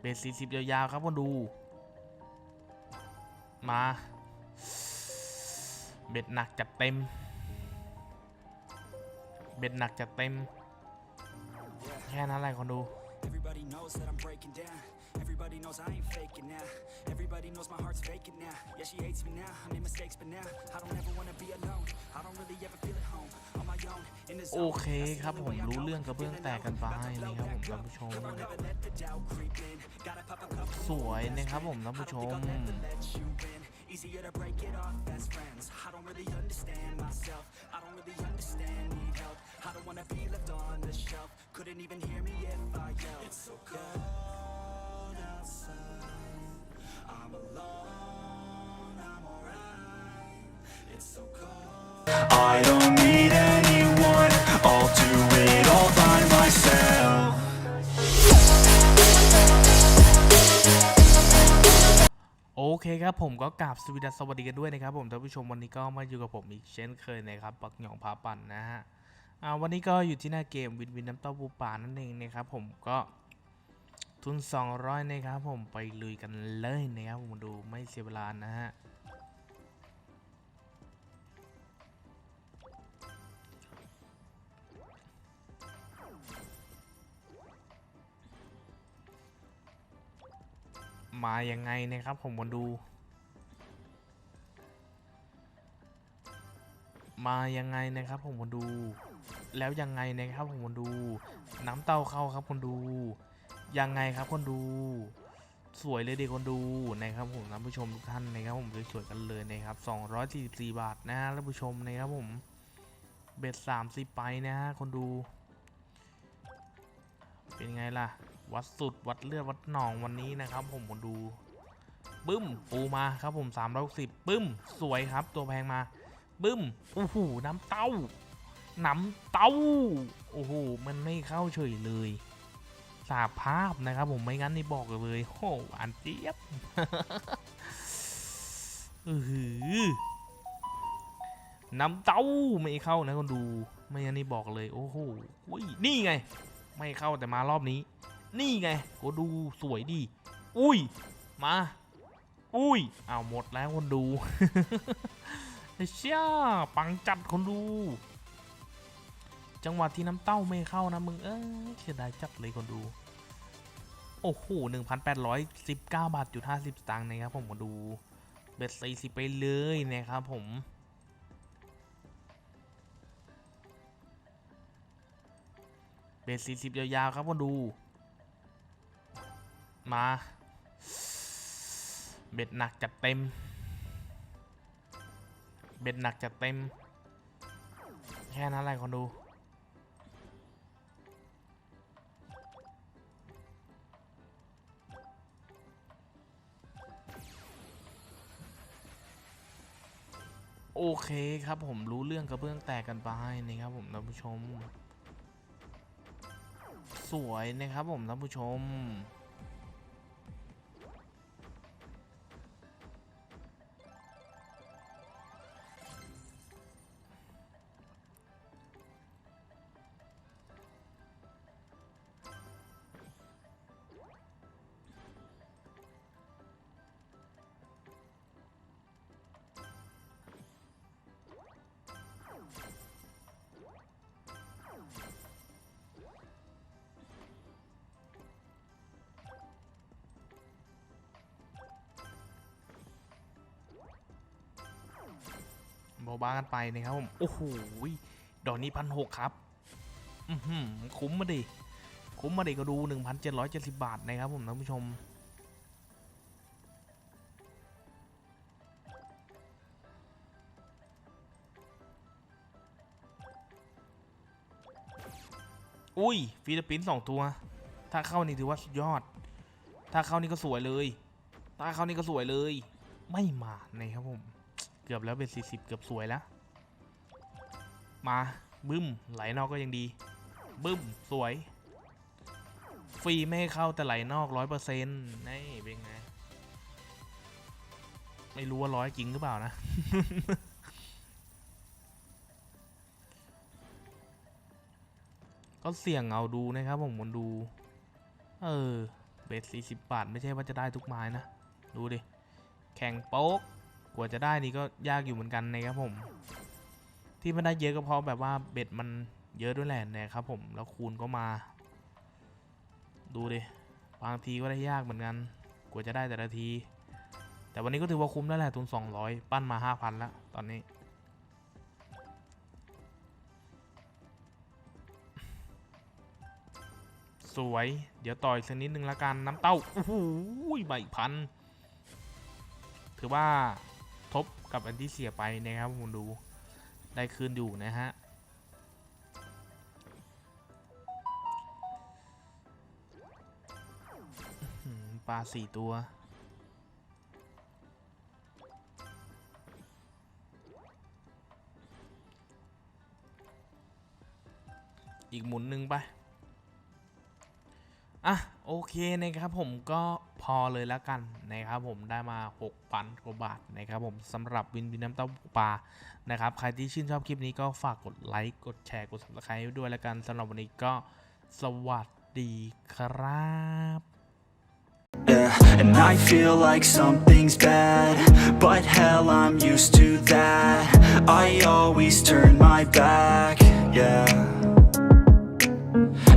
เบสสี่สิบยาวๆครับคนดู มา เบ็ดหนักจัดเต็ม เบ็ดหนักจัดเต็ม แค่นั้นแหละคนดู Everybody knows that I'm breaking down. Everybody knows I ain't faking now. Everybody knows my heart's vacant now. Yeah, she hates me now. I made mistakes, but now I don't ever wanna be alone. โอ zone. เคครับผมรู้เรื่องกระเบื้องแตกกันไปนะครับผมท่านผู้ชม Never let the doubt creep in. Gotta pop a couple สวยนะครับผมท่านผู้ชม let you in. Easier to break it off best friends. I don't really understand myself. I don't really understand, need help. I don't wanna be left on the shelf. Couldn't even hear me if I yelled. It's so cold outside. เคครับผมก็กราบสวีดัสสวัสดีกันด้วยนะครับผมท่านผู้ชมวันนี้ก็มาอยู่กับผมอีกเช่นเคยนะครับปักหยองพาปั่นนะฮะอ่าวันนี้ก็อยู่ที่หน้าเกมวินวินน้ำเต้าปูป่านั่นเองนะครับผมก็ทุน 200นะครับผมไปลุยกันเลยนะครับผมดูไม่เสียเวลานะฮะ มายังไงนะครับ ผมมาดู มายังไงนะครับ ผมมาดู แล้วยังไงนะครับ ผมมาดู น้ำเต้าเข้าครับคนดู ยังไงครับคนดู สวยเลยด็กคนดูนะครับ ผมท่านผู้ชมทุกท่านนะครับ ผมสวยๆกันเลยนะครับ 244 บาทนะฮะท่านผู้ชมนะครับผมเบ็ด30 ไปนะฮะคนดู เป็นไงล่ะ วัดสุดวัดเลือดวัดหนองวันนี้นะครับ ผมคนดูบึ้มปูมาครับผม360บึ้มสวยครับ ตัวแพงมา บึ้มโอ้โหน้ำเต้าน้ำเต้าโอ้โหมันไม่เข้าเฉยเลยสาภาพนะครับ ผมไม่งั้นนี่บอกเลยโอ้อันเจี๊ยบอือหือน้ำเต้าไม่เข้านะคนดู ไม่งั้นนี่บอกเลย โอ้โหนี่ไง ไม่เข้าแต่มารอบนี้ นี่ไงก็ดูสวยดี อุ้ย มา อุ้ยเอาหมดแล้วคนดูเชี่ยปังจัดคนดู จังหวะที่น้ำเต้าไม่เข้านะมึง เอ้ยเสียดายจัดเลยคนดู โอ้โห1,819บาทจุด50สตางค์นะครับผมมาดู เบ็ดสี่สิบไปเลยนะครับผมเบ็ดสี่สิบยาวๆครับคนดู มา เบ็ดหนักจัดเต็ม เบ็ดหนักจัดเต็ม แค่นั้นแหละคนดู โอเคครับผมรู้เรื่องกระเบื้องแตกกันไปนะครับผมท่านผู้ชมสวยนะครับผมท่านผู้ชม เบาบางกันไปนะครับผมโอ้โหยดอกนี้พันหกครับอือหือคุ้มมาดิคุ้มมาดิก็ดู 1,770 บาทนะครับผมท่านผู้ชมอุ้ยฟิลิปปินส์สองตัว ถ้าเข้านี่ถือว่าสุดยอด ถ้าเข้านี่ก็สวยเลย ถ้าเข้านี่ก็สวยเลย ไม่มานะครับผม เกือบแล้วเป็น40เกือบสวยแล้ว มาบึ้มไหลนอกก็ยังดี บึ้มสวย ฟรีไม่ให้เข้าแต่ไหลนอกร้อยเปอร์เซ็นต์นี่เป็นไง ไม่รู้ว่าร้อยจริงหรือเปล่านะก็เสี่ยงเอาดูนะครับผมมันดู เออ เบสสี่สิบบาท ไม่ใช่ว่าจะได้ทุกไม้นะ ดูดิ แข่งโป๊ก ว่าจะได้นี่ก็ยากอยู่เหมือนกันนะครับผม ที่ไม่ได้เยอะก็เพราะแบบว่าเบ็ดมันเยอะด้วยแหละนะครับผมแล้วคูณก็มา ดูดิบางทีก็ได้ยากเหมือนกัน กว่าจะได้แต่ละที แต่วันนี้ก็ถือว่าคุ้มแล้วแหละทุน200 ปั้นมา 5,000 แล้ว ตอนนี้ สวย เดี๋ยวต่อยสักนิดนึงละกัน น้ำเต้าโอ้โหใบพัน ถือว่า ทบกับอันที่เสียไปนะครับผมดูได้คืนอยู่นะฮะปลาสี่ตัว อีกหมุนหนึ่งไป อะ โอเคนะครับผมก็ อเลยแล้วกันนะครับผมได้มา6,000กว่าบาทนะครับผมสำหรับวินวินน้ำเต้าปลานะครับใครที่ชื่นชอบคลิปนี้ก็ฝากกดไลค์กดแชร์กด subscribe ด้วยแล้วกันสำหรับวันนี้ก็สวัสดีครับ Yeah, and I feel like something's bad But hell, I'm used to that I always turn my back, yeah